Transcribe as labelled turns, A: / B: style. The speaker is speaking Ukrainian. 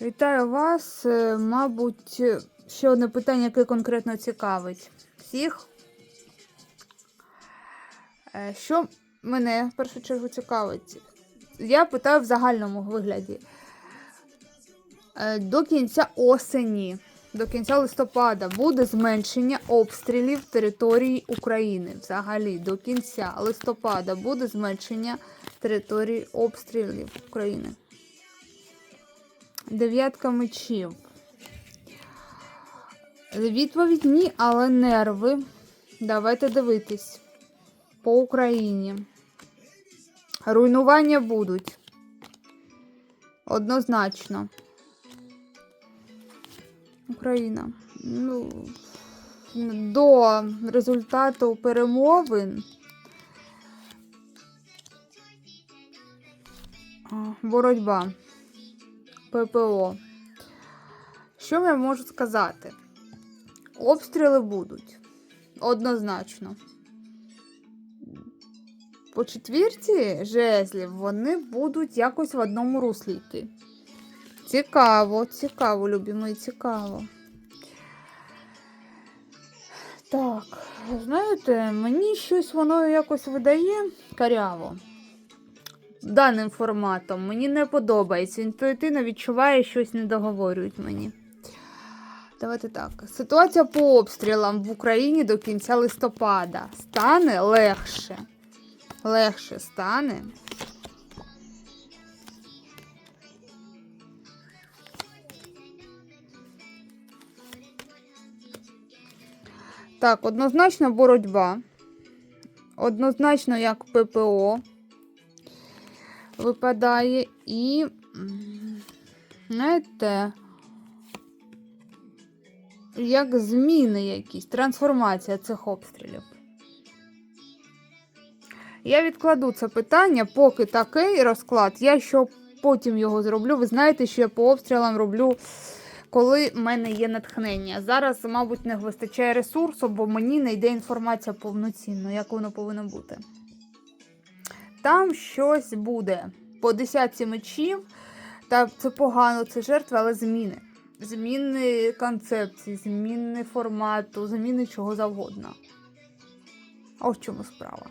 A: Вітаю вас. Е, Мабуть, е, ще одне питання, яке конкретно цікавить всіх. Е, Що мене в першу чергу цікавить? Я питаю в загальному вигляді. До кінця осені, до кінця листопада буде зменшення обстрілів території України. Взагалі, до кінця листопада буде зменшення території обстрілів України. Дев'ятка мечів. Відповідь ні, але нерви. Давайте дивитись. По Україні. Руйнування будуть. Однозначно. Україна. Ну, до результату перемовин. Боротьба. ППО. Що я можу сказати? Обстріли будуть. Однозначно. По четвірці жезлів вони будуть якось в одному руслі йти. Цікаво, цікаво, любі цікаво. Так, знаєте, мені щось воно якось видає каряво даним форматом. Мені не подобається. Інтуїтивно відчуває, щось не договорюють мені. Давайте так. Ситуація по обстрілам в Україні до кінця листопада стане легше. Легше стане. Так, однозначно боротьба. Однозначно як ППО випадає і, знаєте, як зміни якісь, трансформація цих обстрілів. Я відкладу це питання, поки такий розклад, я що потім його зроблю. Ви знаєте, що я по обстрілам роблю, коли в мене є натхнення. Зараз, мабуть, не вистачає ресурсу, бо мені не йде інформація повноцінно, як воно повинно бути. Там щось буде по десятці мечів. Та це погано, це жертви, але зміни. Зміни концепції, зміни формату, зміни чого завгодно. Ось в чому справа.